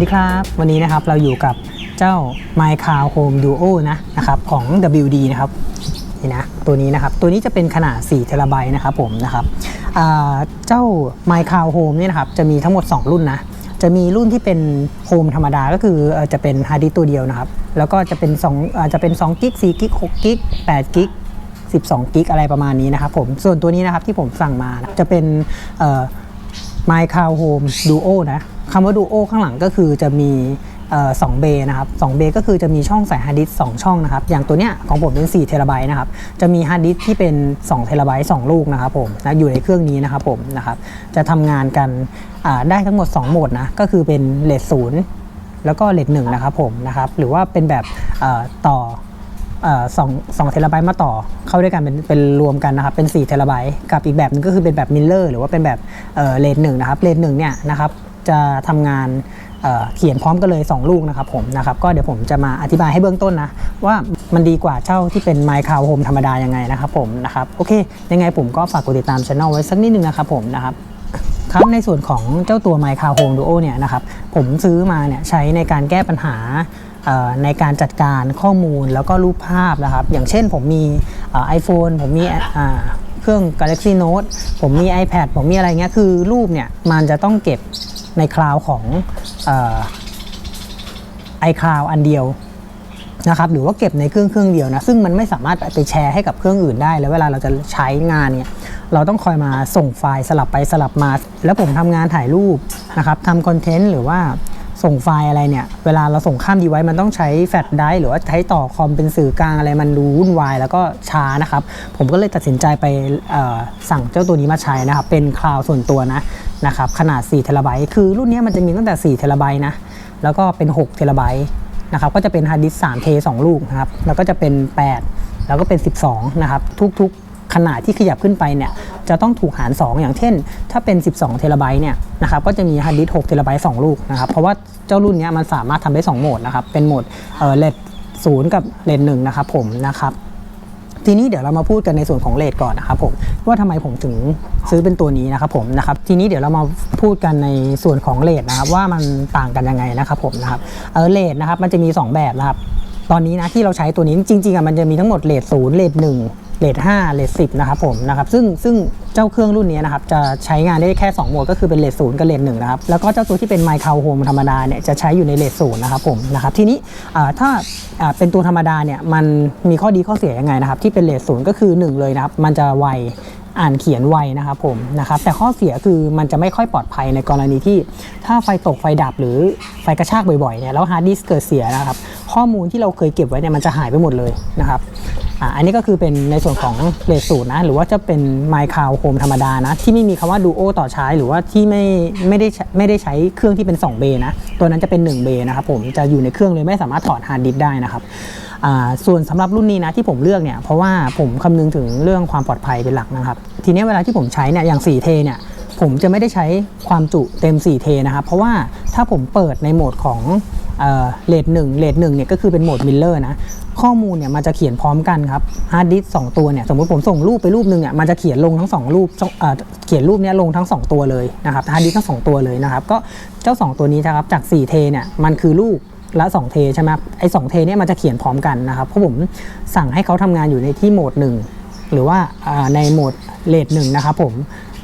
วัสดีครับ วันนี้นะครับเราอยู่กับเจ้า My Car Home Duo นะนะครับของ WD นะครับนี่นะตัวนี้นะครับตัวนี้จะเป็นขนาด4เทราไบต์นะครับผมนะครับเจ้า My Car Home เนี่ยนะครับจะมีทั้งหมด 2 รุ่นนะจะมีรุ่นที่เป็นโฮมธรรมดาก็คือจะเป็นฮาร์ดดิสก์ตัวเดียวนะครับ แล้วก็จะเป็น2อาจจะเป็น2กิก4กิก6กิก8กิก12กิกอะไรประมาณนี้นะครับผมส่วนตัวนี้นะครับที่ผมสั่งมาจะเป็น My Car Home Duo นะ คำว่า Duo ข้างหลังก็คือจะมีสองเบย์นะครับสองเบย์ก็คือจะมีช่องใส่ฮาร์ดดิสก์สองช่องนะครับ อย่างตัวเนี้ยของผมเป็น4เทราไบต์นะครับ จะมีฮาร์ดดิสก์ที่เป็น2เทราไบต์2ลูกนะครับผมนะอยู่ในเครื่องนี้นะครับผมนะครับ จะทำงานกันได้ทั้งหมด 2 โหมดนะ ก็คือเป็นเลทศูนย์แล้วก็เลทหนึ่งนะครับผมนะครับ หรือว่าเป็นแบบต่อสองสองเทราไบต์มาต่อเข้าด้วยกันเป็นเป็นรวมกันนะครับเป็น4เทราไบต์กับอีกแบบหนึงก็คือเป็นแบบมิลเลอร์หรือว่าเป็นแบบเลนหนึ่งนะครับเลนหนึ่งเนี่ยนะครับ จะทำงานเเขียนพร้อมกันเลย 2 ลูกนะครับผมนะครับก็เดี๋ยวผมจะมาอธิบายให้เบื้องต้นนะ ว่ามันดีกว่าเจ้าที่เป็น My c o w Home ธรรมดายังไงนะครับผมนะครับโอเค ยังไงผมก็ฝากกดติดตามช่องไว้สักนิดนึงนะครับผมนะครับครับในส่วนของเจ้าตัว My Car Home Duo เนี่ยนะครับผมซื้อมาเนี่ยใช้ในการแก้ปัญหาในการจัดการข้อมูลแล้วก็รูปภาพนะครับ อย่างเช่นผมมีไอโฟนผมมีเครื่อง Galaxy Note ผมมี iPad ผมมีอะไรเงี้ยคือรูปเนี่ยมันจะต้องเก็บ ในคลาวของไอคลาวอันเดียวนะครับหรือว่าเก็บในเครื่องเครื่องเดียวนะซึ่งมันไม่สามารถไปแชร์ให้กับเครื่องอื่นได้ แล้วเวลาเราจะใช้งานเนี่ยเราต้องคอยมาส่งไฟล์สลับไปสลับมา แล้วผมทำงานถ่ายรูปนะครับทำคอนเทนต์หรือว่าส่งไฟล์อะไรเนี่ย เวลาเราส่งข้ามดีไว้มันต้องใช้แฟลชไดร์หรือว่าใช้ต่อคอมเป็นสื่อกลางอะไรมันดูวุ่นวายแล้วก็ช้านะครับ ผมก็เลยตัดสินใจไปสั่งเจ้าตัวนี้มาใช้นะครับ เป็นคลาวส่วนตัวนะ นะครับขนาด4เทราไบต์คือรุ่นนี้มันจะมีตั้งแต่4เทราไบต์นะแล้วก็เป็น6เทราไบต์นะครับก็จะเป็นฮาร์ดดิสก์3เท2ลูกนะครับแล้วก็จะเป็น 8 แล้วก็เป็น 12 นะครับ ทุกๆขนาดที่ขยับขึ้นไปเนี่ยจะต้องถูกหาร 2 อย่างเช่น ถ้าเป็น 12 เทราไบต์เนี่ยนะครับก็จะมีฮาร์ดดิสก์6เทราไบต์2ลูกนะครับเพราะว่าเจ้ารุ่นนี้มันสามารถทำได้ 2 โหมดนะครับเป็นโหมดเออเลดศูนย์กับเลดหนึ่งนะครับผมนะครับ ทีนี้เดี๋ยวเรามาพูดกันในส่วนของเลทก่อนนะครับผมว่าทำไมผมถึงซื้อเป็นตัวนี้นะครับผมนะครับทีนี้เดี๋ยวเรามาพูดกันในส่วนของเลทนะครับว่ามันต่างกันยังไงนะครับผมนะครับเออเลทนะครับมันจะมี 2 แบบนะครับตอนนี้นะที่เราใช้ตัวนี้จริงๆอะมันจะมีทั้งหมดเลทศูนย์เลทหนึ่ง เลทห้าเลทสิบนะครับผมนะครับซึ่งซึ่งเจ้าเครื่องรุ่นนี้นะครับจะใช้งานได้แค่ 2 โหมดก็คือเป็นเลทศูนย์กับเลทหนึ่งนะครับแล้วก็เจ้าตัวที่เป็นไมค์คาโฮมธรรมดาเนี่ยจะใช้อยู่ในเลทศูนย์นะครับผมนะครับทีนี้ถ้าอ่าเป็นตัวธรรมดาเนี่ยมันมีข้อดีข้อเสียยังไงนะครับที่เป็นเลทศูนย์ก็คือหนึ่งเลยนะครับมันจะไว อ่านเขียนไวนะครับผมนะครับแต่ข้อเสียคือมันจะไม่ค่อยปลอดภัยในกรณีที่ ถ้าไฟตกไฟดับหรือไฟกระชากบ่อยๆเนี่ยแล้วฮาร์ดดิสก์เกิดเสียนะครับข้อมูลที่เราเคยเก็บไว้เนี่ยมันจะหายไปหมดเลยนะครับอ่าอันนี้ก็คือเป็นในส่วนของเลสูตรนะหรือว่าจะเป็น My c o w Home ธรรมดานะที่ไม่มีคำว่า Duo ต่อใช้หรือว่าที่ไม่ไม่ได้ไม่ได้ใช้เครื่องที่เป็น2เบนะตัวนั้นจะเป็น1เบนะครับผมจะอยู่ในเครื่องเลยไม่สามารถถอดฮาร์ดดิสก์ได้นะครับ ส่วนสำหรับรุ่นนี้นะที่ผมเลือกเนี่ยเพราะว่าผมคำนึงถึงเรื่องความปลอดภัยเป็นหลักนะครับ ทีนี้เวลาที่ผมใช้เนี่ยอย่าง4เทเนี่ยผมจะไม่ได้ใช้ความจุเต็ม4เทนะครับ เพราะว่าถ้าผมเปิดในโหมดของเลดหนึ่งเลดหนึ่งเนี่ยก็คือเป็นโหมดมิลเลอร์นะข้อมูลเนี่ยมันจะเขียนพร้อมกันครับฮาร์ดดิสก์สองตัวเนี่ยสมมติผมส่งรูปไปรูปหนึ่งเนี่ยมันจะเขียนลงทั้งสองรูปเเขียนรูปเนี้ยลงทั้งสองตัวเลยนะครับฮาร์ดดิสก์ทั้งสองตัวเลยนะครับ ก็เจ้าสองตัวนี้นะครับจาก4เทเนี่ยมันคือลูก ละ2เทใช่ไหมไอ้สเทเนี่ยมันจะเขียนพร้อมกันนะครับเพราะผมสั่งให้เขาทำงานอยู่ในที่โหมดหนึ่งหรือว่าในโหมดเลทหนึ่งนะครับผม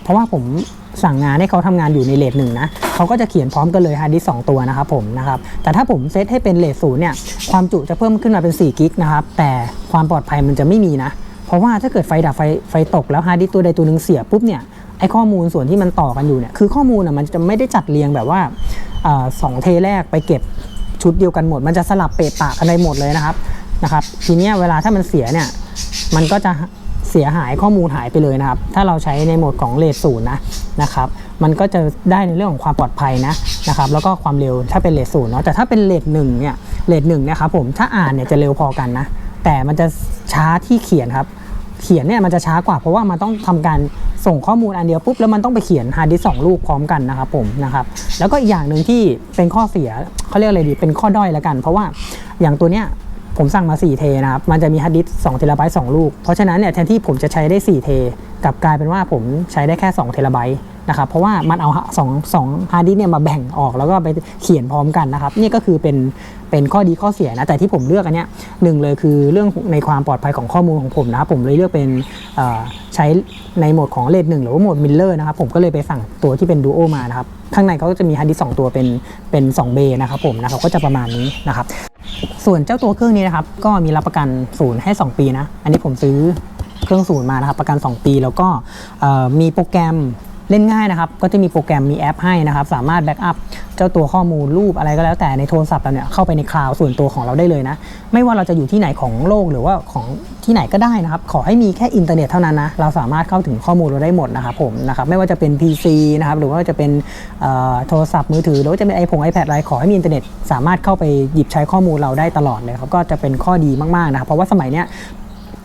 เพราะว่าผมสั่งงานให้เขาทำงานอยู่ในเลทหนึ่งนะเขาก็จะเขียนพร้อมกันเลยฮาร์ดดิสสองตัวนะครับผมนะครับแต่ถ้าผมเซตให้เป็นเลทศูนย์เนี่ยความจุจะเพิ่มขึ้นมาเป็น4กิกนะครับแต่ความปลอดภัยมันจะไม่มีนะ เพราะว่าถ้าเกิดไฟดับไฟไฟตกแล้วฮาร์ดดิสตัวใดตัวหนึ่งเสียปุ๊บเนี่ยไอข้อมูลส่วนที่มันต่อกันอยู่เนี่ยคือข้อมูลอะมันจะไม่ได้จัดเรียงแบบว่าอ่าสองเทแรกไปเก็บ ชุดเดียวกันหมด มันจะสลับเปะปะกันไปหมดเลยนะครับนะครับ ทีนี้เวลาถ้ามันเสียเนี่ยมันก็จะเสียหายข้อมูลหายไปเลยนะครับ ถ้าเราใช้ในโหมดของเลทศูนย์นะนะครับ มันก็จะได้ในเรื่องของความปลอดภัยนะนะครับ แล้วก็ความเร็วถ้าเป็นเลทศูนย์เนาะ แต่ถ้าเป็นเลทหนึ่งเนี่ย เลทหนึ่งเนี่ยครับผม ถ้าอ่านเนี่ยจะเร็วพอกันนะ แต่มันจะช้าที่เขียนครับ เขียนเนี่ยมันจะช้ากว่าเพราะว่ามันต้องทำการส่งข้อมูลอันเดียวปุ๊บแล้วมันต้องไปเขียนฮาร์ดดิสสองลูกพร้อมกันนะครับผมนะครับแล้วก็อีกอย่างหนึ่งที่เป็นข้อเสียเขาเรียกอะไรดีเป็นข้อด้อยละกัน เพราะว่าอย่างตัวเนี้ยผมสั่งมา 4 เทนะครับ มันจะมีฮาร์ดดิสก์2เทราไบต์2ลูก เพราะฉะนั้นเนี่ยแทนที่ผมจะใช้ได้ 4 เท กลับกลายเป็นว่าผมใช้ได้แค่ 2 เทราไบต์ นะครับเพราะว่ามันเอาสองสองฮาร์ดดิสเนี่ยมาแบ่งออกแล้วก็ไปเขียนพร้อมกันนะครับนี่ก็คือเป็นเป็นข้อดีข้อเสียนะแต่ที่ผมเลือกอันเนี้ยหนึ่งเลยคือเรื่องในความปลอดภัยของข้อมูลของผมนะครับผมเลยเลือกเป็นใช้ในโหมดของเลดหนึ่งหรือว่าโหมดมิลเลอร์นะครับผมก็เลยไปสั่งตัวที่เป็นดูโอมานะครับข้างในเขาก็จะมีฮาร์ดดิสสองตัวเป็นเป็น2เบย์นะครับผมนะครับก็จะประมาณนี้นะครับส่วนเจ้าตัวเครื่องนี้นะครับก็มีรับประกันศูนย์ให้ 2 ปีนะอันนี้ผมซื้อเครื่องศูนย์มานะครับประกัน 2 ปี แล้วก็มีโปรแกรม เล่นง่ายนะครับ ก็จะมีโปรแกรมมีแอปให้นะครับ สามารถแบ็กอัพเจ้าตัวข้อมูลรูปอะไรก็แล้วแต่ในโทรศัพท์เราเนี่ยเข้าไปในคลาวด์ส่วนตัวของเราได้เลยนะ ไม่ว่าเราจะอยู่ที่ไหนของโลกหรือว่าของที่ไหนก็ได้นะครับ ขอให้มีแค่อินเทอร์เน็ตเท่านั้นนะ เราสามารถเข้าถึงข้อมูลเราได้หมดนะครับผมนะครับไม่ว่าจะเป็น PC นะครับหรือว่าจะเป็นโทรศัพท์มือถือหรือว่าจะเป็นไอพง iPad อะไรขอให้มีอินเทอร์เน็ตสามารถเข้าไปหยิบใช้ข้อมูลเราได้ตลอดเลยครับก็จะเป็นข้อดีมากๆนะครับเพราะว่าสมัยเนี้ย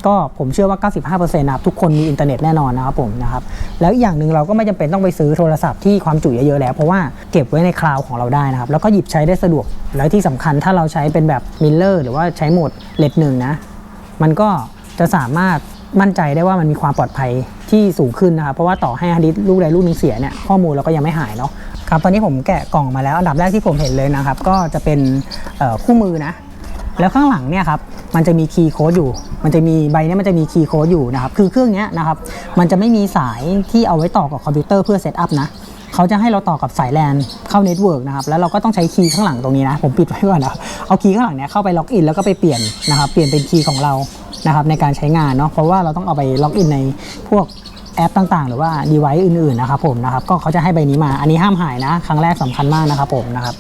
ก็ผมเชื่อว่า 95%นะครับทุกคนมีอินเทอร์เน็ตแน่นอนนะครับผมนะครับแล้วอย่างหนึ่งเราก็ไม่จำเป็นต้องไปซื้อโทรศัพท์ที่ความจุเยอะๆแล้ว เพราะว่าเก็บไว้ในคลาวของเราได้นะครับแล้วก็หยิบใช้ได้สะดวก แล้วที่สำคัญถ้าเราใช้เป็นแบบมิลเลอร์หรือว่าใช้โหมดเลดหนึ่งนะมันก็จะสามารถมั่นใจได้ว่ามันมีความปลอดภัยที่สูงขึ้นนะครับเพราะว่าต่อให้ฮาร์ดดิสลูกใดลูกหนึงเสียเนี่ยข้อมูลเราก็ยังไม่หายเนาะครับตอนนี้ผมแกะกล่องมาแล้วอันดับแรกที่ผมเห็นเลยนะครับ ก็จะเป็นคู่มือนะ แล้วข้างหลังเนี่ยครับมันจะมีคีย์โค้ดอยู่ มันจะมีใบเนี้มันจะมีคีย์โค้ดอยู่นะครับคือเครื่องนี้นะครับมันจะไม่มีสายที่เอาไว้ต่อกับคอมพิวเตอร์เพื่อเซตอัพนะเขาจะให้เราต่อกับสายแลนเข้าเน็ตเวิร์กนะครับแล้วเราก็ต้องใช้คีย์ข้างหลังตรงนี้นะ ผมปิดไว้ก่อนนะเอาคีย์ข้างหลังเนี้ยเข้าไปล็อกอินแล้วก็ไปเปลี่ยนนะครับเปลี่ยนเป็นคีย์ของเรานะครับในการใช้งานเนาะเพราะว่าเราต้องเอาไปล็อกอินในพวกแอปต่างๆ หรือว่า device อื่นๆนะครับผมนะครับก็เขาจะให้ใบนี้มาอันนี้ห้ามหายนะ ครั้งแรกสำคัญมากนะครับผมนะครับ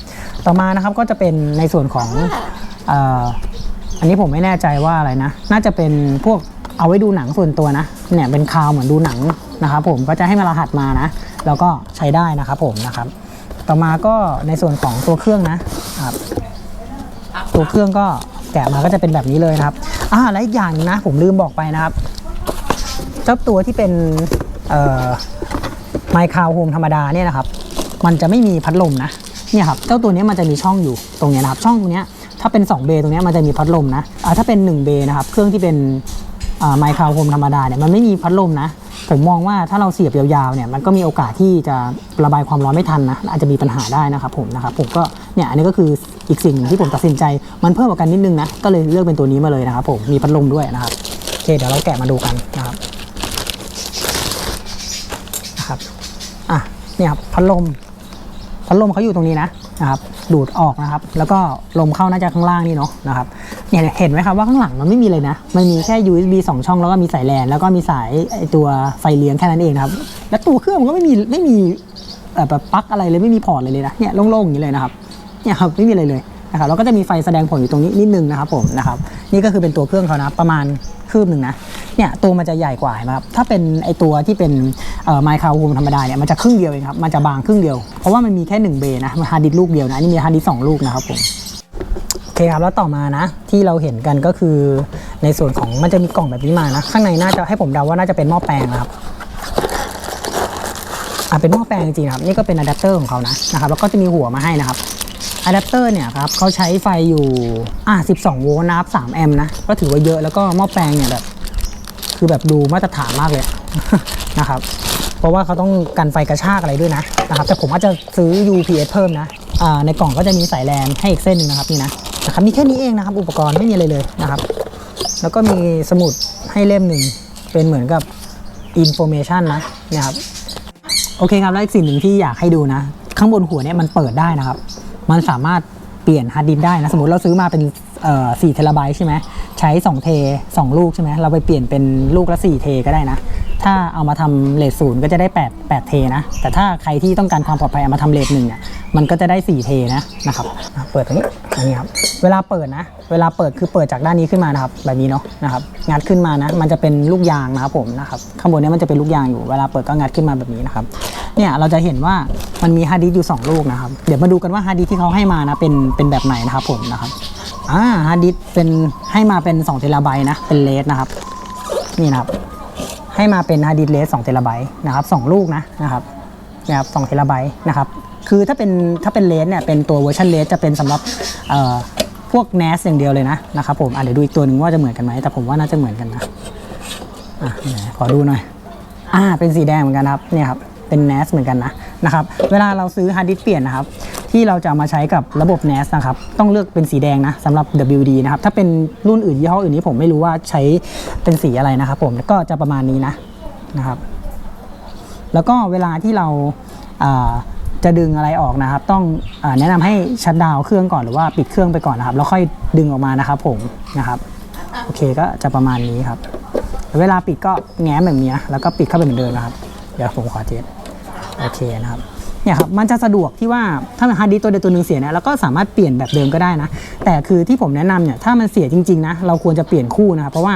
ต่อมานะครับก็จะเป็นในส่วนของ อันนี้ผมไม่แน่ใจว่าอะไรนะ น่าจะเป็นพวกเอาไว้ดูหนังส่วนตัวนะ เนี่ยเป็นคาวเหมือนดูหนังนะครับผมก็จะให้มารหัสมานะ แล้วก็ใช้ได้นะครับผมนะครับ ต่อมาก็ในส่วนของตัวเครื่องนะครับ ตัวเครื่องก็แกะมาก็จะเป็นแบบนี้เลยนะครับ อ่าและอีกอย่างนะ ผมลืมบอกไปนะครับ เจ้าตัวที่เป็นเอ่อไมค์คาวโฮมธรรมดาเนี่ยนะครับ มันจะไม่มีพัดลมนะ เนี่ยครับ เจ้าตัวนี้มันจะมีช่องอยู่ตรงเนี้ยนะครับ ช่องตรงเนี้ย ถ้าเป็น2เบย์ตรงนี้มันจะมีพัดลมนะอ่าถ้าเป็น1เบย์นะครับเครื่องที่เป็นไมค์คาวโฮมธรรมดาเนี่ยมันไม่มีพัดลมนะ ผมมองว่าถ้าเราเสียบยาวๆเนี่ยมันก็มีโอกาสที่จะระบายความร้อนไม่ทันนะอาจจะมีปัญหาได้นะครับผมนะครับผมก็เนี่ยอันนี้ก็คืออีกสิ่งหนึ่งที่ผมตัดสินใจ มันเพิ่มกว่ากันนิดนึงนะก็เลยเลือกเป็นตัวนี้มาเลยนะครับผมมีพัดลมด้วยนะครับโอเคเดี๋ยวเราแกะมาดูกันนะครับนะครับอะเนี่ยครับพัดลมพัดลมเขาอยู่ตรงนี้นะนะครับ ดูดออกนะครับ แล้วก็ลมเข้าน่าจะข้างล่างนี่เนาะนะครับเนี่ยเห็นไหมครับว่าข้างหลังมันไม่มีเลยนะ มันมีแค่ USB 2 ช่องแล้วก็มีสายแลนแล้วก็มีสายไอตัวไฟเลี้ยงแค่นั้นเองนะครับ แล้วตัวเครื่องมันก็ไม่มีไม่มีแบบปลั๊กอะไรเลยไม่มีพอร์ตเลยเลยนะเนี่ยโล่งๆอย่างนี้เลยนะครับเนี่ยครับไม่มีอะไรเลยนะครับแล้วก็จะมีไฟแสดงผลอยู่ตรงนี้นิดนึงนะครับผมนะครับนี่ก็คือเป็นตัวเครื่องเขานะประมาณคืบหนึ่งนะ เนี่ยตัวมันจะใหญ่กว่าเห็นไหมครับถ้าเป็นไอตัวที่เป็นไมค์คาวโฮมธรรมดาเนี่ยมันจะครึ่งเดียวเองครับมันจะบางครึ่งเดียว เพราะว่ามันมีแค่1เบย์นะฮาร์ดดิสก์ลูกเดียวนะนี่มีฮาร์ดดิสก์สองลูกนะครับผมโอเคครับแล้วต่อมานะที่เราเห็นกันก็คือในส่วนของมันจะมีกล่องแบบนี้มานะ ข้างในน่าจะให้ผมเดาว่าน่าจะเป็นหม้อแปลงนะครับอ่าเป็นหม้อแปลงจริงๆครับนี่ก็เป็นอะแดปเตอร์ของเขานะนะครับแล้วก็จะมีหัวมาให้นะครับอะแดปเตอร์เนี่ยครับเขาใช้ไฟอยู่อ่า12 โวลต์นะครับ3แอมป์นะก็ถือว่าเยอะแล้วก็หม้อแปลงเนี่ยแบบ คือแบบดูมาตรฐานมากเลย นะครับ เพราะว่าเขาต้องกันไฟกระชากอะไรด้วยนะนะครับ แต่ผมอาจจะซื้อ UPS เพิ่มนะในกล่องก็จะมีสายแลนให้อีกเส้นหนึ่งนะครับนี่นะนะครับมีแค่นี้เองนะครับ อุปกรณ์ไม่มีอะไรเลยนะครับ แล้วก็มีสมุดให้เล่มหนึ่งเป็นเหมือนกับ information นะนี่ครับโอเคครับแล้วอีกสิ่งหนึ่งที่อยากให้ดูนะ ข้างบนหัวเนี่ยมันเปิดได้นะครับ มันสามารถเปลี่ยนฮาร์ดดิสก์ได้นะ สมมติเราซื้อมาเป็นเอ่อ4เทราไบต์ใช่ไหม ใช้ 2 เท 2 ลูกใช่ไหมเราไปเปลี่ยนเป็นลูกละ 4 เทก็ได้นะ ถ้าเอามาทำเลทศูนย์ก็จะได้ 8 8 เทนะ แต่ถ้าใครที่ต้องการความปลอดภัยเอามาทำเลทหนึ่งเนี่ยมันก็จะได้ 4 เทนะนะครับอะเปิดตรงนี้อันนี้ครับเวลาเปิดนะ เวลาเปิดคือเปิดจากด้านนี้ขึ้นมานะครับแบบนี้เนาะนะครับงัดขึ้นมานะ มันจะเป็นลูกยางนะครับผมนะครับข้างบนเนี้มันจะเป็นลูกยางอยู่เวลาเปิดก็งัดขึ้นมาแบบนี้นะครับเนี่ยเราจะเห็นว่ามันมีฮาร์ดดิสก์อยู่ 2 ลูกนะครับเดี๋ยวมาดูกันว่าฮาร์ดดิสก์ที่เขาให้มานะเป็นเป็นแบบไหนนะครับผมนะครับ อ่าฮาร์ดดิสเป็นให้มาเป็น2เทราไบต์นะ เป็นเลสนะครับ นี่นะครับ ให้มาเป็นฮาร์ดดิสเลส2เทราไบต์นะครับสองลูกนะนะครับนี่ครับ2เทราไบต์นะครับ คือถ้าเป็นถ้าเป็นเลสเนี่ยเป็นตัวเวอร์ชันเลสจะเป็นสำหรับเอ่อพวก NAS อย่างเดียวเลยนะนะครับผมอะเดี๋ยวดูอีกตัวหนึ่งว่าจะเหมือนกันไหมแต่ผมว่าน่าจะเหมือนกันนะอะขอดูหน่อยอ่าเป็นสีแดงเหมือนกันครับเนี่ยครับเป็น NAS เหมือนกันนะนะครับ เวลาเราซื้อฮาร์ดดิสเปลี่ยนนะครับ ที่เราจะมาใช้กับระบบ NAS นะครับ ต้องเลือกเป็นสีแดงนะสำหรับ WD นะครับ ถ้าเป็นรุ่นอื่นยี่ห้ออื่นนี้ผมไม่รู้ว่าใช้เป็นสีอะไรนะครับผมก็จะประมาณนี้นะนะครับ แล้วก็เวลาที่เราจะดึงอะไรออกนะครับ ต้องอแนะนำให้ชัดดาวเครื่องก่อนหรือว่าปิดเครื่องไปก่อนนะครับ แล้วค่อยดึงออกมานะครับ ผมนะครับโอเคก็จะประมาณนี้ครับ เวลาปิดก็แง้มแบบนี้แล้วก็ปิดเข้าไปเหมือนเดิมนะครับ เดี๋ยวผมขอเทสโอเคนะครับ เนี่ยครับมันจะสะดวกที่ว่าถ้าฮาร์ดดิสตัวเดียวตัวหนึ่งเสียเนี่ยเราก็สามารถเปลี่ยนแบบเดิมก็ได้นะ แต่คือที่ผมแนะนำเนี่ยถ้ามันเสียจริงๆนะเราควรจะเปลี่ยนคู่นะครับเพราะว่า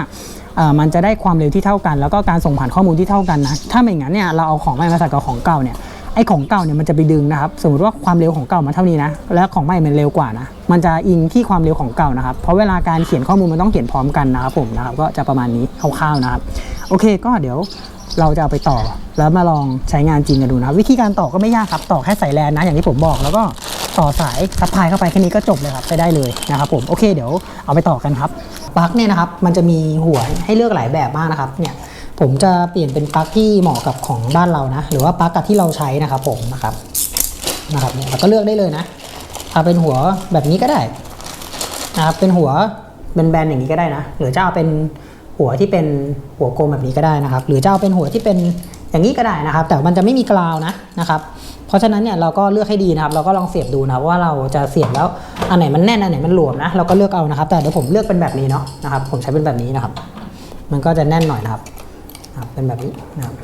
เอ่อมันจะได้ความเร็วที่เท่ากัน แล้วก็การส่งผ่านข้อมูลที่เท่ากันนะถ้าไม่อย่างนั้นเนี่ยเราเอาของใหม่มาใส่กับของเก่าเนี่ยไอ้ของเก่าเนี่ยมันจะไปดึงนะครับสมมติว่าความเร็วของเก่ามันเท่านี้นะแล้วของใหม่มันเร็วกว่านะมันจะอิงที่ความเร็วของเก่านะครับเพราะเวลาการเขียนข้อมูลมันต้องเขียนพร้อมกันนะครับผมนะครับก็จะประมาณนี้คร่าวๆนะครับโอเคก็เดี๋ยวเราจะเอาไปต่อ แล้วมาลองใช้งานจริงกันดูนะวิธีการต่อก็ไม่ยากครับต่อแค่สายแลนนะอย่างที่ผมบอกแล้วก็ต่อสายซัพพายเข้าไปแค่นี้ก็จบเลยครับใช้ได้เลยนะครับผมโอเคเดี๋ยวเอาไปต่อกันครับปลั๊กเนี่ยนะครับมันจะมีหัวให้เลือกหลายแบบมากนะครับเนี่ยผมจะเปลี่ยนเป็นปลั๊กที่เหมาะกับของบ้านเรานะ หรือว่าปลั๊กกับที่เราใช้นะครับผมนะครับนะครับเนี่ยเราก็เลือกได้เลยนะเอาเป็นหัวแบบนี้ก็ได้นะครับเป็นหัวเป็นแบนอย่างนี้ก็ได้นะ หรือจะเอาเป็นหัวที่เป็นหัวกลมแบบนี้ก็ได้นะครับ หรือจะเอาเป็นหัวที่เป็น อย่างนี้ก็ได้นะครับ แต่มันจะไม่มีกราวนะนะครับ เพราะฉะนั้นเนี่ยเราก็เลือกให้ดีนะครับ เราก็ลองเสียบดูนะครับว่าเราจะเสียบแล้วอันไหนมันแน่นอันไหนมันหลวมนะเราก็เลือกเอานะครับ แต่เดี๋ยวผมเลือกเป็นแบบนี้เนาะนะครับ ผมใช้เป็นแบบนี้นะครับ มันก็จะแน่นหน่อยนะครับเป็นแบบนี้นะครับ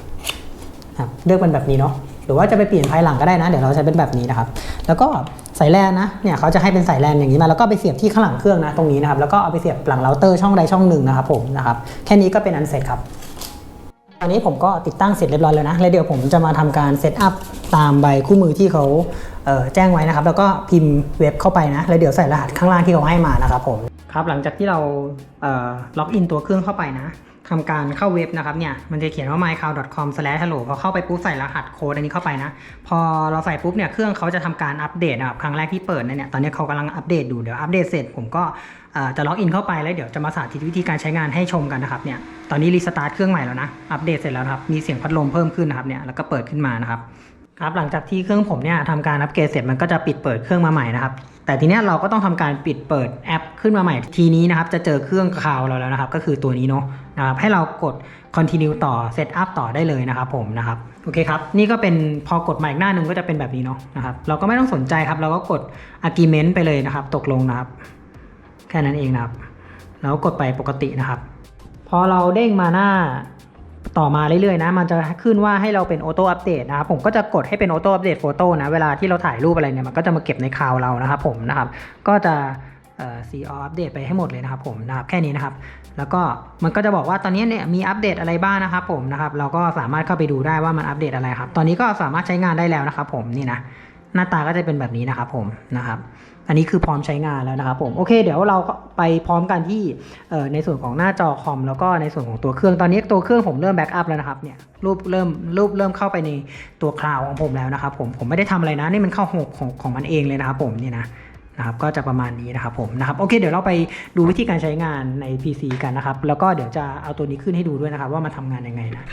ครับเลือกเป็นแบบนี้เนาะหรือว่าจะไปเปลี่ยนภายหลังก็ได้นะ เดี๋ยวเราใช้เป็นแบบนี้นะครับ แล้วก็สายแลนนะ เนี่ยเขาจะให้เป็นสายแลนอย่างนี้มา แล้วก็ไปเสียบที่ข้างหลังเครื่องนะตรงนี้นะครับ แล้วก็เอาไปเสียบหลังเราเตอร์ช่องใดช่องหนึ่งนะครับผมนะครับ แค่นี้ก็เป็นอันเสร็จครับ ตอนนี้ผมก็ติดตั้งเสร็จเรียบร้อยแล้วนะ แล้วเดี๋ยวผมจะมาทำการเซตอัพตามใบคู่มือที่เขาเแจ้งไว้นะครับ แล้วก็พิมพ์เว็บเข้าไปนะ แล้วเดี๋ยวใส่รหัสข้างล่างที่เขาให้มานะครับผม ครับ หลังจากที่เราเล็อกอินตัวเครื่องเข้าไปนะทำการเข้าเว็บนะครับเนี่ยมันจะเขียนว่า mycloud.com/hello พอเข้าไปปุ๊บใส่รหัสโค้ดอันนี้เข้าไปนะ พอเราใส่ปุ๊บเนี่ยเครื่องเขาจะทำการอัปเดตนะครับครั้งแรกที่เปิดเนี่ยตอนนี้เขากำลังอัปเดตอยู่เดี๋ยวอัปเดตเสร็จผมก็ จะล็อกอินเข้าไปแล้วเดี๋ยวจะมาสาธิตวิธีการใช้งานให้ชมกันนะครับเนี่ยตอนนี้รีสตาร์ทเครื่องใหม่แล้วนะอัปเดตเสร็จแล้วครับมีเสียงพัดลมเพิ่มขึ้นนะครับเนี่ยแล้วก็เปิดขึ้นมานะครับครับหลังจากที่เครื่องผมเนี่ยทำการอัปเกรดเสร็จมันก็จะปิดเปิดเครื่องมาใหม่นะครับแต่ทีเนี้ยเราก็ต้องทำการปิดเปิดแอปขึ้นมาใหม่ทีนี้นะครับจะเจอเครื่องคาวเราแล้วนะครับก็คือตัวนี้เนาะนะครับให้เรากด continue ต่อ set up ต่อได้เลยนะครับผมนะครับโอเคครับนี่ก็เป็นพอกดมาอีกหน้าหนึ่งก็จะเป็นแบบนี้เนาะนะครับเราก็ไม่ต้องสนใจครับเราก็กด agreement ไปเลยนะครับตกลงนะครับ แค่นั้นเองนะครับ แล้วกดไปปกตินะครับ พอเราเด้งมาหน้าต่อมาเรื่อยๆนะ มันจะขึ้นว่าให้เราเป็นออโต้อัปเดตนะครับ ผมก็จะกดให้เป็นออโต้อัปเดตโฟโต้นะ เวลาที่เราถ่ายรูปอะไรเนี่ย มันก็จะมาเก็บในคลาวเรานะครับผมนะครับ ก็จะซีออัปเดตไปให้หมดเลยนะครับผมนะครับแค่นี้นะครับ แล้วก็มันก็จะบอกว่าตอนนี้เนี่ยมีอัปเดตอะไรบ้างนะครับผมนะครับเราก็สามารถเข้าไปดูได้ว่ามันอัปเดตอะไรครับ ตอนนี้ก็สามารถใช้งานได้แล้วนะครับผมนี่นะหน้าตาก็จะเป็นแบบนี้นะครับผมนะครับ อันนี้คือพร้อมใช้งานแล้วนะครับผมโอเค เดี๋ยวเราไปพร้อมกันที่ในส่วนของหน้าจอคอมแล้วก็ในส่วนของตัวเครื่องตอนนี้ตัวเครื่องผมเริ่มแบ็กอัพแล้วนะครับเนี่ยรูปเริ่มรูปเริ่มเข้าไปในตัวคลาวของผมแล้วนะครับผมผมไม่ได้ทำอะไรนะนี่มันเข้าหกของของมันเองเลยนะครับผมนี่นะนะครับก็จะประมาณนี้นะครับผมนะครับโอเค เดี๋ยวเราไปดูวิธีการใช้งานใน PC กันนะครับ แล้วก็เดี๋ยวจะเอาตัวนี้ขึ้นให้ดูด้วยนะครับ ว่ามันทำงานยังไงนะ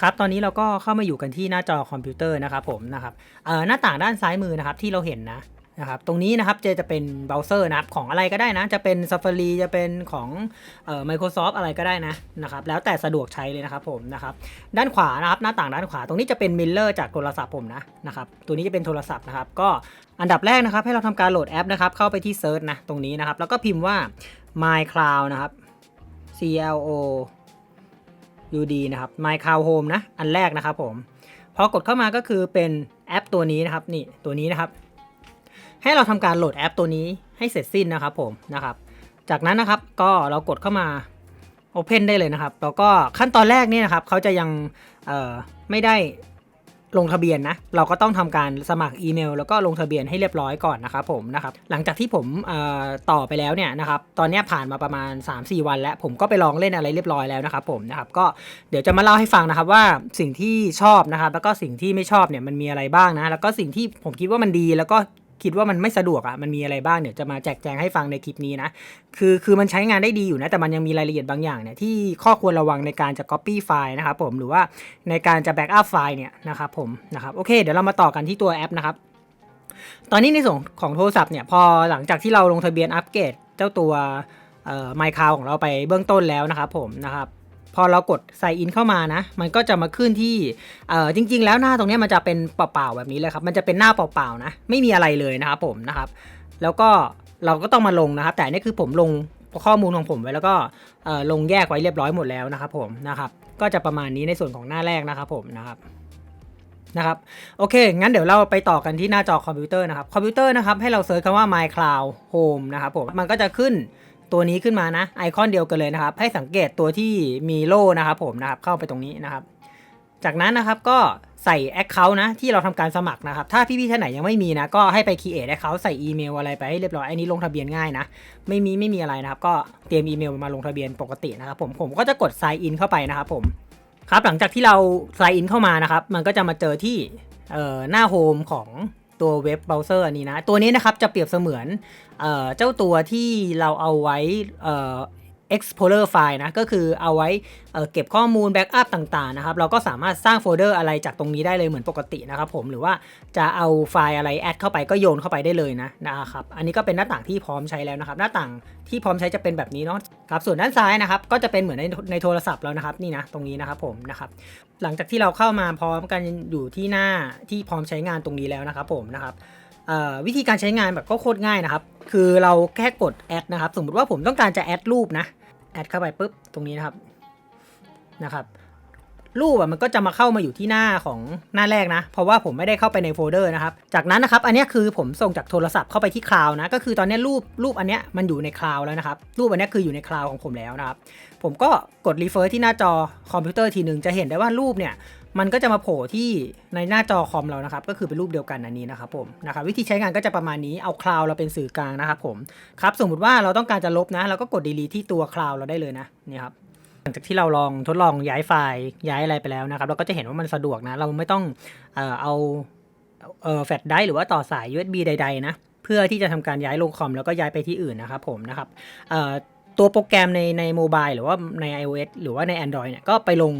ครับตอนนี้เราก็เข้ามาอยู่กันที่หน้าจอคอมพิวเตอร์นะครับผมนะครับหน้าต่างด้านซ้ายมือนะครับที่เราเห็นนะ นะครับตรงนี้นะครับจะจะเป็นเบราว์เซอร์นะครับของอะไรก็ได้นะ จะเป็น Safari จะเป็นของเอ่อ Microsoft อะไรก็ได้นะนะครับแล้วแต่สะดวกใช้เลยนะครับผมนะครับด้านขวานะครับหน้าต่างด้านขวา ตรงนี้จะเป็นมิลเลอร์จากโทรศัพท์ผมนะนะครับตัวนี้จะเป็นโทรศัพท์นะครับก็อันดับแรกนะครับให้เราทำการโหลดแอปนะครับเข้าไปที่เซิร์ชนะตรงนี้นะครับแล้วก็พิมพ์ว่า my cloud นะครับ C L O UD นะครับ My Cloud Home นะอันแรกนะครับผมพอกดเข้ามาก็คือเป็นแอปตัวนี้นะครับนี่ตัวนี้นะครับ ให้เราทำการโหลดแอปตัวนี้ให้เสร็จสิ้นนะครับผมนะครับ จากนั้นนะครับก็เรากดเข้ามา Open ได้เลยนะครับ แล้วก็ขั้นตอนแรกนี่นะครับเขาจะยังไม่ได้ลงทะเบียนนะ เราก็ต้องทำการสมัครอีเมล แล้วก็ลงทะเบียนให้เรียบร้อยก่อนนะครับผมนะครับ หลังจากที่ผมเอ่อต่อไปแล้วเนี่ยนะครับ ตอนนี้ผ่านมาประมาณ 3-4 วัน แล้วผมก็ไปลองเล่นอะไรเรียบร้อยแล้วนะครับผมนะครับ ก็เดี๋ยวจะมาเล่าให้ฟังนะครับว่าสิ่งที่ชอบนะครับ แล้วก็สิ่งที่ไม่ชอบเนี่ยมันมีอะไรบ้างนะ แล้วก็สิ่งที่ผมคิดว่ามันดี แล้วก็ คิดว่ามันไม่สะดวกอะ่ะมันมีอะไรบ้างเดี๋ยวจะมาแจกแจงให้ฟังในคลิปนี้นะคือคือมันใช้งานได้ดีอยู่นะแต่มันยังมีรายละเอียดบางอย่างเนี่ยที่ข้อควรระวังในการจะ copy ไฟล์นะครับผมหรือว่าในการจะ backup ไฟล์เนี่ยนะครับผมนะครับโอเคเดี๋ยวเรามาต่อกันที่ตัวแอปนะครับตอนนี้ในส่วนของโทรศัพท์เนี่ยพอหลังจากที่เราลงทะเบียนอัปเกรดเจ้าตัวเอ่อ My Cloud ของเราไปเบื้องต้นแล้วนะครับผมนะครับ พอเรากด sign in เข้ามานะ มันก็จะมาขึ้นที่เอ่อจริง ๆ แล้วหน้าตรงนี้มันจะเป็นเปล่าๆแบบนี้เลยครับ มันจะเป็นหน้าเปล่าๆนะ ไม่มีอะไรเลยนะครับผมนะครับ แล้วก็เราก็ต้องมาลงนะครับ แต่นนี่คือผมลงข้อมูลของผมไว้แล้วก็เอ่อลงแยกไว้เรียบร้อยหมดแล้วนะครับผมนะครับ ก็จะประมาณนี้ในส่วนของหน้าแรกนะครับผมนะครับนะครับโอเค งั้นเดี๋ยวเราไปต่อกันที่หน้าจอคอมพิวเตอร์นะครับ คอมพิวเตอร์นะครับให้เราเซิร์ชคำว่า My Cloud Home นะครับผมมันก็จะขึ้น ตัวนี้ขึ้นมานะไอคอนเดียวกันเลยนะครับ ให้สังเกตตัวที่มีโล่นะครับผมนะครับเข้าไปตรงนี้นะครับ จากนั้นนะครับก็ใส่ Account นะที่เราทำการสมัครนะครับ ถ้าพี่ๆท่านไหนยังไม่มีนะ ก็ให้ไป create Account ใส่อีเมลอะไรไปให้เรียบร้อยอันนี้ลงทะเบียนง่ายนะ ไม่มีไม่มีอะไรนะครับ ก็เตรียมอีเมลมาลงทะเบียนปกตินะครับผมผมก็จะกด sign in เข้าไปนะครับผมครับหลังจากที่เรา sign in เข้ามานะครับ มันก็จะมาเจอที่หน้าโฮมของ ตัวเว็บเบราว์เซอร์อันนี้นะ ตัวนี้นะครับจะเปรียบเสมือนเอเจ้าตัวที่เราเอาไว้ Explorer ไฟล์นะ ก็คือเอาไว้เเก็บข้อมูลแบ็กอัพต่างๆนะครับ เราก็สามารถสร้างโฟลเดอร์อะไรจากตรงนี้ได้เลยเหมือนปกตินะครับผม หรือว่าจะเอาไฟล์อะไรแอดเข้าไปก็โยนเข้าไปได้เลยนะนะครับ อันนี้ก็เป็นหน้าต่างที่พร้อมใช้แล้วนะครับ หน้าต่างที่พร้อมใช้จะเป็นแบบนี้เนาะ ครับ ส่วนด้านซ้ายนะครับ ก็จะเป็นเหมือนในในโทรศัพท์แล้วนะครับ นี่นะ ตรงนี้นะครับผมนะครับ หลังจากที่เราเข้ามาพร้อมกันอยู่ที่หน้าที่พร้อมใช้งานตรงนี้แล้วนะครับผมนะครับ วิธีการใช้งานแบบก็โคตรง่ายนะครับ คือเราแค่กดแอดนะครับ สมมติว่าผมต้องการจะแอดรูปนะ แอดเข้าไปปุ๊บตรงนี้นะครับ นะครับ รูปอะมันก็จะมาเข้ามาอยู่ที่หน้าของหน้าแรกนะ เพราะว่าผมไม่ได้เข้าไปในโฟลเดอร์นะครับ จากนั้นนะครับ อันนี้คือผมส่งจากโทรศัพท์เข้าไปที่คลาวนะ ก็คือตอนนี้รูปรูปอันนี้มันอยู่ในคลาวแล้วนะครับ รูปอันนี้คืออยู่ในคลาวของผมแล้วนะครับ ผมก็กดรีเฟอร์ที่หน้าจอคอมพิวเตอร์ทีหนึ่งจะเห็นได้ว่ารูปเนี่ยมันก็จะมาโผล่ที่ในหน้าจอคอมเรานะครับ ก็คือเป็นรูปเดียวกันอันนี้นะครับผมนะครับวิธีใช้งานก็จะประมาณนี้เอาคลาวเราเป็นสื่อกลางนะครับผมครับสมมุติว่าเราต้องการจะลบนะ เราก็กด delete ที่ตัวคลาวเราได้เลยนะนี่ครับ หลังจากที่เราลองทดลองย้ายไฟล์ย้ายอะไรไปแล้วนะครับ เราก็จะเห็นว่ามันสะดวกนะ เราไม่ต้องเอ่อเอาเอ่อแฟลชไดร์หรือว่าต่อสาย USB ใด ๆ นะ เพื่อที่จะทำการย้ายลงคอมแล้วก็ย้ายไปที่อื่นนะครับผมนะครับเอ่อตัวโปรแกรมในในโมบายหรือว่าใน iOS หรือว่าใน Android เนี่ยก็ไปลง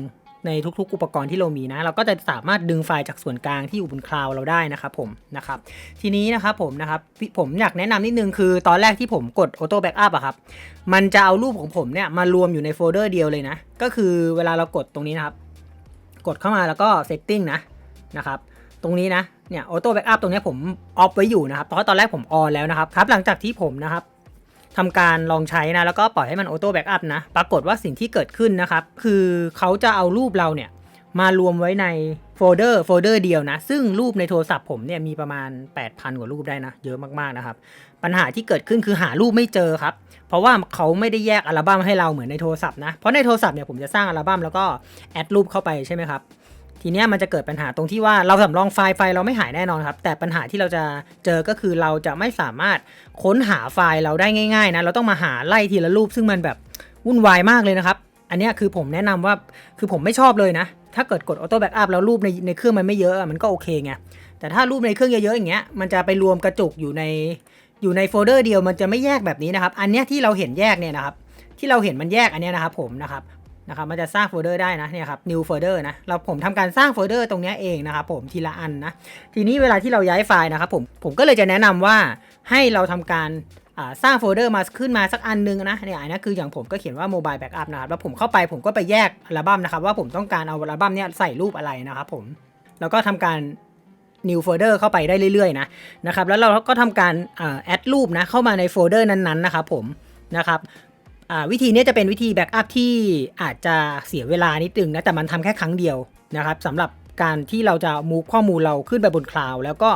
ในทุกๆ อุปกรณ์ที่เรามีนะ เราก็จะสามารถดึงไฟล์จากส่วนกลางที่อยู่บนคลาวเราได้นะครับผมนะครับทีนี้นะครับผมนะครับผมอยากแนะนำนิดนึงคือตอนแรกที่ผมกด Auto Backup อะครับมันจะเอารูปของผมเนี่ยมารวมอยู่ในโฟลเดอร์เดียวเลยนะ ก็คือเวลาเรากดตรงนี้นะครับ กดเข้ามาแล้วก็ Setting นะนะครับตรงนี้นะเนี่ย Auto Backup ตรงนี้ผมออฟไว้อยู่นะครับเพราะตอนแรกผมออนแล้วนะครับครับ หลังจากที่ผมนะครับ ทำการลองใช้นะแล้วก็ปล่อยให้มัน Auto Backup นะ ปรากฏว่าสิ่งที่เกิดขึ้นนะครับ คือเขาจะเอารูปเราเนี่ย มารวมไว้ในโฟลเดอร์โฟลเดอร์เดียวนะ ซึ่งรูปในโทรศัพท์ผมเนี่ยมีประมาณ 8,000 กว่ารูปได้นะ เยอะมากๆนะครับ ปัญหาที่เกิดขึ้นคือหารูปไม่เจอครับ เพราะว่าเขาไม่ได้แยกอัลบั้มให้เราเหมือนในโทรศัพท์นะ เพราะในโทรศัพท์เนี่ยผมจะสร้างอัลบั้มแล้วก็แอดรูปเข้าไปใช่ไหมครับ ทีเนี้ยมันจะเกิดปัญหาตรงที่ว่าเราสำรองไฟล์ไฟล์เราไม่หายแน่นอนครับ แต่ปัญหาที่เราจะเจอก็คือเราจะไม่สามารถค้นหาไฟล์เราได้ง่ายๆนะเราต้องมาหาไล่ทีละรูปซึ่งมันแบบวุ่นวายมากเลยนะครับ อันนี้คือผมแนะนำว่าคือผมไม่ชอบเลยนะ ถ้าเกิดกดออโต้แบ็กอัพแล้วรูปในในเครื่องมันไม่เยอะมันก็โอเคไงแต่ถ้ารูปในเครื่องเยอะๆอย่างเงี้ยมันจะไปรวมกระจุกอยู่ในอยู่ในโฟลเดอร์เดียวมันจะไม่แยกแบบนี้นะครับ อันนี้ที่เราเห็นแยกเนี่ยนะครับ ที่เราเห็นมันแยกอันเนี้ยนะครับผมนะครับ นะครับมันจะสร้างโฟลเดอร์ได้นะเนี่ยครับ new folder นะเราผมทำการสร้างโฟลเดอร์ตรงนี้เองนะครับผมทีละอันนะทีนี้เวลาที่เราย้ายไฟล์นะครับผมผมก็เลยจะแนะนำว่าให้เราทำการสร้างโฟลเดอร์มาขึ้นมาสักอันนึงนะเนี่ยอันนี้คืออย่างผมก็เขียนว่า mobile backup นะครับแล้วผมเข้าไปผมก็ไปแยกอัลบั้มนะครับว่าผมต้องการเอาอัลบั้มเนี้ยใส่รูปอะไรนะครับผมแล้วก็ทำการ new folder เข้าไปได้เรื่อยๆนะนะครับแล้วเราก็ทำการแอดรูปนะเข้ามาในโฟลเดอร์นั้นๆนะครับผมนะครับ วิธีนี้จะเป็นวิธีแบ็กอัพที่อาจจะเสียเวลานิดนึงนะแต่มันทำแค่ครั้งเดียวนะครับสำหรับการที่เราจะมูฟข้อมูลเราขึ้นไปบนคลาวด์แล้วก็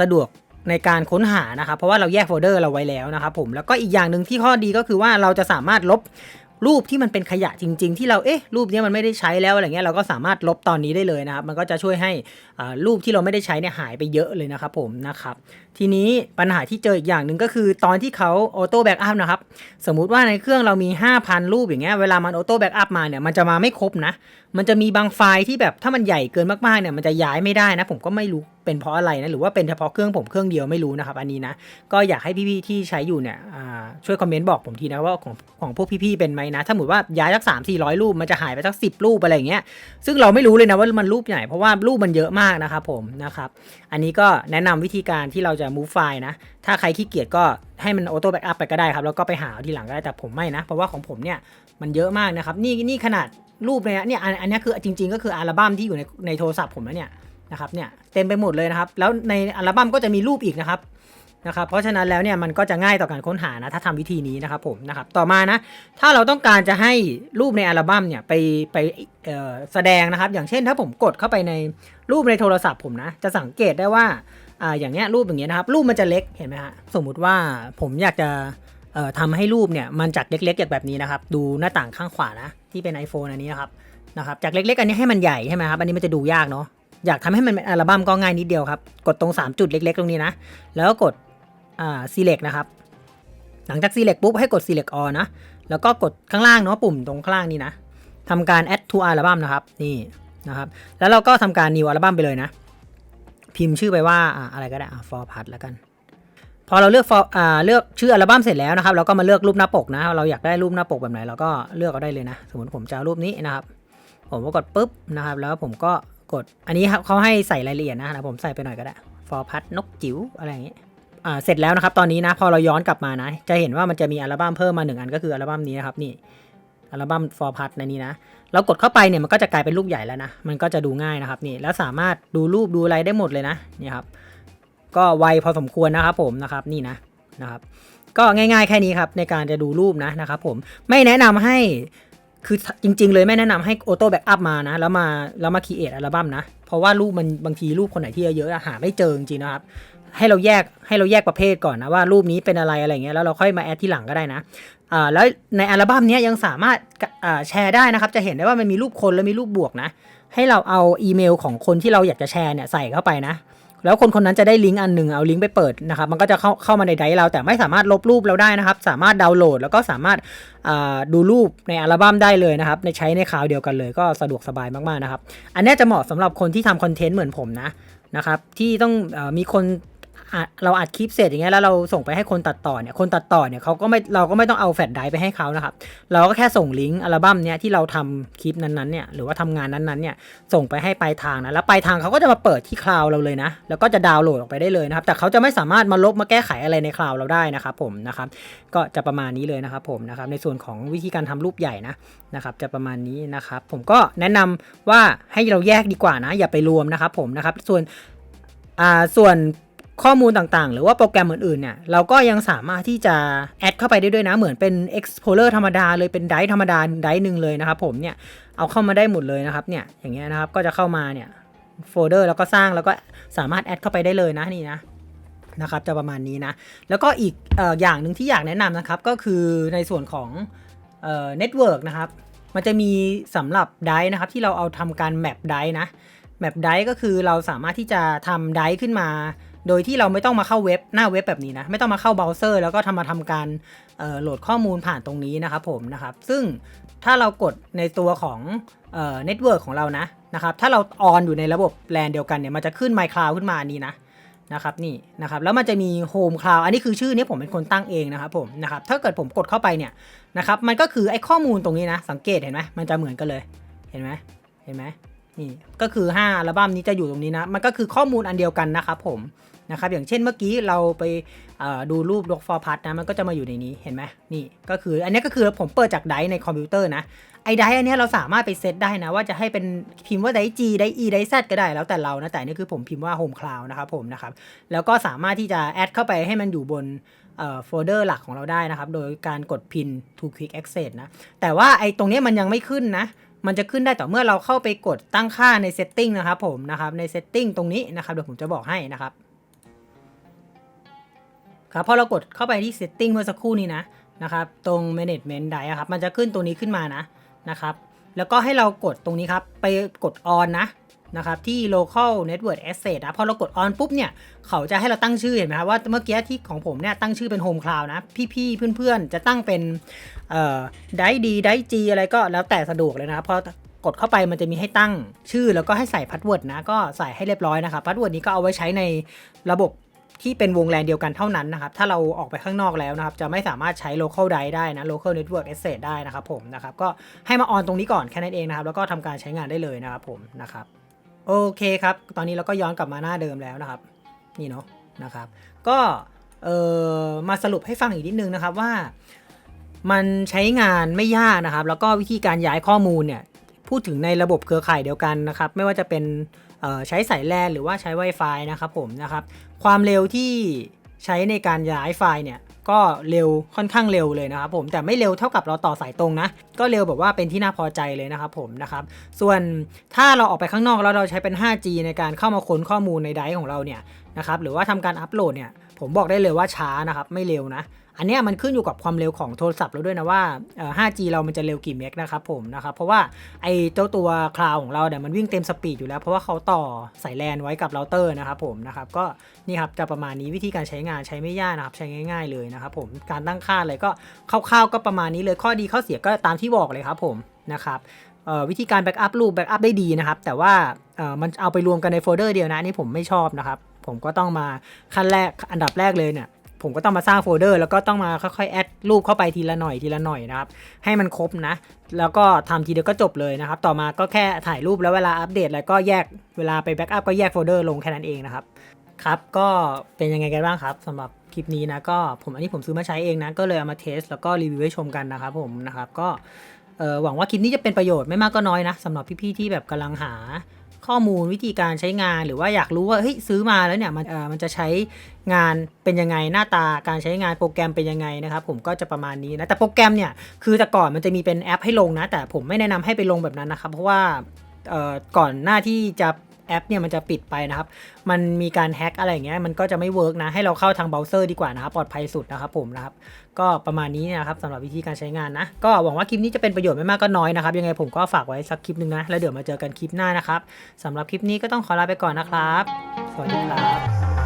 สะดวกในการค้นหานะครับ เพราะว่าเราแยกโฟลเดอร์เราไว้แล้วนะครับผมแล้วก็อีกอย่างหนึ่งที่ข้อดีก็คือว่าเราจะสามารถลบรูปที่มันเป็นขยะจริง ๆ ที่เราเอ๊ะรูปนี้มันไม่ได้ใช้แล้วอะไรเงี้ยเราก็สามารถลบตอนนี้ได้เลยนะครับ มันก็จะช่วยให้รูปที่เราไม่ได้ใช้เนี่ยหายไปเยอะเลยนะครับผมนะครับ ทีนี้ปัญหาที่เจออีกอย่างหนึ่งก็คือตอนที่เขาออโต้แบ็กอัพนะครับ สมมุติว่าในเครื่องเรามี 5,000 รูปอย่างเงี้ยเวลามันออโต้แบ็กอัพมาเนี่ยมันจะมาไม่ครบนะ มันจะมีบางไฟล์ที่แบบถ้ามันใหญ่เกินมากๆเนี่ยมันจะย้ายไม่ได้นะ ผมก็ไม่รู้เป็นเพราะอะไรนะ หรือว่าเป็นเฉพาะเครื่องผมเครื่องเดียวไม่รู้นะครับ อันนี้นะ ก็อยากให้พี่ๆที่ใช้อยู่เนี่ยช่วยคอมเมนต์บอกผมทีนะว่าของของพวกพี่ๆเป็นไหมนะ ถ้าสมมติว่าย้ายสักสามสี่ร้อยรูปมันจะหายไปสักสิบรูปอะไรอย่างเงี้ยซึ่งเราไม่รู้เลยนะว่ามันรูปไหนเพราะว่ารูปมันเยอะมากนะครับผมนะครับอันนี้ก็แนะนำวิธีการที่เราจะ move ไฟล์นะ ถ้าใครขี้เกียจก็ให้มันออโต้แบ็กอัพไปก็ได้ครับ แล้วก็ไปหาทีหลังก็ได้แต่ผมไม่นะ เพราะว่าของผมเนี่ยมันเยอะมากนะครับ นี่นี่ขนาดรูปเลยนะเนี่ยอันนี้คือจริง ๆ ก็คืออัลบั้มที่อยู่ในในโทรศัพท์ผมแล้วเนี่ยนะครับเนี่ยเต็มไปหมดเลยนะครับ แล้วในอัลบั้มก็จะมีรูปอีกนะครับนะครับ เพราะฉะนั้นแล้วเนี่ยมันก็จะง่ายต่อการค้นหานะถ้าทำวิธีนี้นะครับผมนะครับต่อมานะถ้าเราต้องการจะให้รูปในอัลบั้มเนี่ยไปไปแสดงนะครับ อย่างเช่นถ้าผมกดเข้าไปในรูปในโทรศัพท์ผมนะจะสังเกตได้ว่า อ่าอย่างเงี้ยรูปอย่างเงี้ยนะครับ รูปมันจะเล็กเห็นไหมฮะสมมุติว่าผมอยากจะเอ่อทำให้รูปเนี่ยมันจากเล็กๆจากแบบนี้นะครับ ดูหน้าต่างข้างขวานะที่เป็น iPhone อันนี้นะครับนะครับจากเล็กๆ อันนี้ให้มันใหญ่ใช่ไหมครับอันนี้มันจะดูยากเนาะอยากทำให้มันเป็นอัลบั้มก็ง่ายนิดเดียวครับ กดตรง 3 จุดเล็ก ๆ ตรงนี้นะ แล้วก็กดอ่า select นะครับ หลังจาก select ปุ๊บให้กด select all นะ แล้วก็กดข้างล่างเนาะปุ่มตรงข้างล่างนี้นะทำการ add to album นะครับ นี่นะครับ แล้วเราก็ทำการ new album ไปเลยนะ พิมพ์ชื่อไปว่าอะไรก็ได้อ่า for part แล้วกัน พอเราเลือก for อ่าเลือกชื่ออัลบั้มเสร็จแล้วนะครับ เราก็มาเลือกรูปหน้าปกนะ เราอยากได้รูปหน้าปกแบบไหนเราก็เลือกเอาได้เลยนะ สมมติผมจะรูปนี้นะครับ ผมก็กดปุ๊บนะครับ แล้วผมก็กด อันนี้ครับเขาให้ใส่รายละเอียดนะนะผมใส่ไปหน่อยก็ได้ for part นกจิ๋วอะไรอย่างเงี้อ่าเสร็จแล้วนะครับ ตอนนี้นะ พอเราย้อนกลับมานะ จะเห็นว่ามันจะมีอัลบั้มเพิ่มมาหนึ่งอันก็คืออัลบั้มนี้นะครับ นี่ อัลบั้ม for part ในนี้นะ เรากดเข้าไปเนี่ยมันก็จะกลายเป็นรูปใหญ่แล้วนะ มันก็จะดูง่ายนะครับนี่แล้วสามารถดูรูปดูอะไรได้หมดเลยนะนี่ครับก็ไวพอสมควรนะครับผมนะครับนี่นะนะครับก็ง่ายๆแค่นี้ครับในการจะดูรูปนะนะครับผมไม่แนะนำให้คือจริง ๆ เลยไม่แนะนำให้ออโต้แบ็กอัพมานะแล้วมาแล้วมาคีเอทอัลบั้มนะ เพราะว่ารูปมันบางทีรูปคนไหนที่เยอะๆหาไม่เจอจริงๆนะครับให้เราแยกให้เราแยกประเภทก่อนนะว่ารูปนี้เป็นอะไรอะไรเงี้ยแล้วเราค่อยมาแอดที่หลังก็ได้นะ อ่าแล้วในอัลบั้มนี้ยังสามารถอ่าแชร์ได้นะครับ จะเห็นได้ว่ามันมีรูปคนและมีรูปบวกนะ ให้เราเอาอีเมลของคนที่เราอยากจะแชร์เนี่ยใส่เข้าไปนะ แล้วคนคนนั้นจะได้ลิงก์อันหนึ่งเอาลิงก์ไปเปิดนะครับ มันก็จะเข้าเข้ามาในไดร์เราแต่ไม่สามารถลบรูปเราได้นะครับ สามารถดาวน์โหลด แล้วก็สามารถอ่าดูรูปในอัลบั้มได้เลยนะครับ ในใช้ในคลาวเดียวกันเลยก็สะดวกสบายมากๆนะครับ อันนี้จะเหมาะสำหรับคนที่ทำคอนเทนต์เหมือนผมนะนะครับที่ต้องอมีคน เราอัดคลิปเสร็จอย่างเงี้ยแล้วเราส่งไปให้คนตัดต่อเนี่ยคนตัดต่อเนี่ยเขาก็ไม่เราก็ไม่ต้องเอาแฟลชไดรฟ์ไปให้เขานะครับเราก็แค่ส่งลิงก์อัลบั้มเนี้ยที่เราทำคลิปนั้นๆเนี่ยหรือว่าทำงานนั้นๆเนี่ยส่งไปให้ปลายทางนะแล้วปลายทางเขาก็จะมาเปิดที่คลาวเราเลยนะแล้วก็จะดาวน์โหลดออกไปได้เลยนะครับแต่เขาจะไม่สามารถมาลบมาแก้ไขอะไรในคลาวเราได้นะครับผมนะครับก็จะประมาณนี้เลยนะครับผมนะครับในส่วนของวิธีการทำรูปใหญ่นะนะครับจะประมาณนี้นะครับผมก็แนะนำว่าให้เราแยกดีกว่านะ อย่าไปรวมนะครับผมนะครับส่วนอ่าส่วน ข้อมูลต่างๆ หรือว่าโปรแกรมอื่นๆเนี่ยเราก็ยังสามารถที่จะแอดเข้าไปได้ด้วยนะ เหมือนเป็น Explorer ธรรมดาเลยเป็นไดร์ธรรมดาไดร์หนึ่งเลยนะครับผมเนี่ยเอาเข้ามาได้หมดเลยนะครับเนี่ยอย่างเงี้ยนะครับก็จะเข้ามาเนี่ยโฟลเดอร์แล้วก็สร้างแล้วก็สามารถแอดเข้าไปได้เลยนะนี่นะนะครับจะประมาณนี้นะ แล้วก็อีกออย่างหนึ่งที่อยากแนะนำนะครับก็คือในส่วนของเอ่อเน็ตเวิร์กนะครับมันจะมีสำหรับไดร์นะครับที่เราเอาทำการแมปไดร์นะแมปไดร์ก็คือเราสามารถที่จะทำไดร์ขึ้นมา โดยที่เราไม่ต้องมาเข้าเว็บหน้าเว็บแบบนี้นะ ไม่ต้องมาเข้าเบราว์เซอร์แล้วก็ทำมาทำการโหลดข้อมูลผ่านตรงนี้นะครับผมนะครับ ซึ่งถ้าเรากดในตัวของเอ่อเน็ตเวิร์กของเรานะนะครับ ถ้าเราออนอยู่ในระบบแลนเดียวกันเนี่ย มันจะขึ้น My Cloud ขึ้นมาอันนี้นะนะครับนี่นะครับแล้วมันจะมี Home Cloud อันนี้คือชื่อนี้ผมเป็นคนตั้งเองนะครับผมนะครับถ้าเกิดผมกดเข้าไปเนี่ยนะครับมันก็คือไอ้ข้อมูลตรงนี้นะ สังเกตเห็นไหมมันจะเหมือนกันเลยเห็นไหมเห็นไหม นี่ก็คือ5อัลบั้มนี้จะอยู่ตรงนี้นะ มันก็คือข้อมูลอันเดียวกันนะครับผมนะครับอย่างเช่นเมื่อกี้เราไปดูรูปดอกฟอร์พัทนะมันก็จะมาอยู่ในนี้เห็นไหมนี่ก็คืออันนี้ก็คือผมเปิดจากไดในคอมพิวเตอร์นะไอไดอันนี้เราสามารถไปเซตได้นะว่าจะให้เป็นพิมพ์ว่าไดร์ G ไดร์ E ไดร์ Z ก็ได้แล้วแต่เรานะแต่นี่คือผมพิมพ์ว่า Home Cloud นะครับผมนะครับแล้วก็สามารถที่จะแอดเข้าไปให้มันอยู่บนโฟลเดอร์หลักของเราได้นะครับ โดยการกดพิน to quick access นะแต่ว่าไอตรงนี้มันยังไม่ขึ้นนะ มันจะขึ้นได้ต่อเมื่อเราเข้าไปกดตั้งค่าใน setting นะครับผมนะครับใน setting ตรงนี้นะครับเดี๋ยวผมจะบอกให้นะครับครับพอเรากดเข้าไปที่ setting เมื่อสักครู่นี้นะนะครับตรง management ได้ครับมันจะขึ้นตัวนี้ขึ้นมานะนะครับแล้วก็ให้เรากดตรงนี้ครับไปกด on นะ นะครับที่ local network access นะพอเรากด on ปุ๊บเนี่ยเขาจะให้เราตั้งชื่อเห็นไหมครับว่าเมื่อกี้ที่ของผมเนี่ยตั้งชื่อเป็น home cloud นะ พี่ๆเพื่อนๆ จะตั้งเป็นได้ดีได้จีอะไรก็แล้วแต่สะดวกเลยนะครับพอกดเข้าไปมันจะมีให้ตั้งชื่อแล้วก็ให้ใส่พาสเวิร์ดนะก็ใส่ให้เรียบร้อยนะครับพาสเวิร์ดนี้ก็เอาไว้ใช้ในระบบที่เป็นวงแลนเดียวกันเท่านั้นนะครับ ถ้าเราออกไปข้างนอกแล้วนะครับ จะไม่สามารถใช้ local drive ได้นะ local network access ได้นะครับผมนะครับ ก็ให้มาออนตรงนี้ก่อนแค่นั้นเองนะครับ แล้วก็ทำการใช้งานได้เลยนะครับผมนะครับ โอเคครับ ตอนนี้เราก็ย้อนกลับมาหน้าเดิมแล้วนะครับ นี่เนาะนะครับ ก็เออมาสรุปให้ฟังอีกนิดนึงนะครับว่า มันใช้งานไม่ยากนะครับ แล้วก็วิธีการย้ายข้อมูลเนี่ยพูดถึงในระบบเครือข่ายเดียวกันนะครับ ไม่ว่าจะเป็นเอ่อใช้สายแลนหรือว่าใช้ Wi-Fi นะครับผมนะครับ ความเร็วที่ใช้ในการย้ายไฟล์เนี่ย ก็เร็วค่อนข้างเร็วเลยนะครับผมแต่ไม่เร็วเท่ากับเราต่อสายตรงนะ ก็เร็วแบบว่าเป็นที่น่าพอใจเลยนะครับผมนะครับส่วนถ้าเราออกไปข้างนอกแล้วเราใช้เป็น 5G ในการเข้ามาค้นข้อมูลในไดร์ของเราเนี่ยนะครับหรือว่าทำการอัปโหลดเนี่ยผมบอกได้เลยว่าช้านะครับไม่เร็วนะ อันนี้มันขึ้นอยู่กับความเร็วของโทรศัพท์เราด้วยนะว่า 5G เรามันจะเร็วกี่เมกนะครับผมนะครับ เพราะว่าไอ้เจ้าตัวคลาวของเราเนี่ยมันวิ่งเต็มสปีดอยู่แล้ว เพราะว่าเขาต่อสายแลนไว้กับเราเตอร์นะครับผมนะครับ ก็นี่ครับจะประมาณนี้วิธีการใช้งานใช้ไม่ยากนะครับ ใช้ง่าย ๆเลยนะครับผม การตั้งค่าอะไรก็คร่าวๆก็ประมาณนี้เลย ข้อดีข้อเสียก็ตามที่บอกเลยครับผมนะครับวิธีการแบ็กอัพรูปแบ็กอัพได้ดีนะครับ แต่ว่ามันเอาไปรวมกันในโฟลเดอร์เดียวนะนนี่ผมไม่ชอบนะครับ ผมก็ต้องมาขั้นแรกอันดับแรกเลยเนี่ย ผมก็ต้องมาสร้างโฟลเดอร์แล้วก็ต้องมาค่อยๆแอดรูปเข้าไปทีละหน่อยทีละหน่อยนะครับ ให้มันครบนะ แล้วก็ทำทีเดียวก็จบเลยนะครับ ต่อมาก็แค่ถ่ายรูปแล้วเวลาอัปเดตอะไรก็แยกเวลาไปแบ็กอัพก็แยกโฟลเดอร์ลงแค่นั้นเองนะครับครับก็เป็นยังไงกันบ้างครับสำหรับคลิปนี้นะก็ผมอันนี้ผมซื้อมาใช้เองนะก็เลยเอามาเทสแล้วก็รีวิวให้ชมกันนะครับผมนะครับก็หวังว่าคลิปนี้จะเป็นประโยชน์ไม่มากก็น้อยนะสำหรับพี่ๆที่แบบกำลังหา ข้อมูลวิธีการใช้งาน หรือว่าอยากรู้ว่าเฮ้ยซื้อมาแล้วเนี่ยมันเอ่อมันจะใช้งานเป็นยังไงหน้าตาการใช้งานโปรแกรมเป็นยังไงนะครับผมก็จะประมาณนี้นะแต่โปรแกรมเนี่ยคือแต่ก่อนมันจะมีเป็นแอปให้ลงนะแต่ผมไม่แนะนำให้ไปลงแบบนั้นนะครับเพราะว่าเอ่อก่อนหน้าที่จะ แอปเนี่ยมันจะปิดไปนะครับ มันมีการแฮ็กอะไรอย่างเงี้ยมันก็จะไม่เวิร์กนะ ให้เราเข้าทางเบราว์เซอร์ดีกว่านะครับ ปลอดภัยสุดนะครับผมนะครับ ก็ประมาณนี้นะครับสำหรับวิธีการใช้งานนะ ก็หวังว่าคลิปนี้จะเป็นประโยชน์ไม่มากก็น้อยนะครับ ยังไงผมก็ฝากไว้สักคลิปหนึ่งนะ แล้วเดี๋ยวมาเจอกันคลิปหน้านะครับสำหรับคลิปนี้ก็ต้องขอลาไปก่อนนะครับ สวัสดีครับ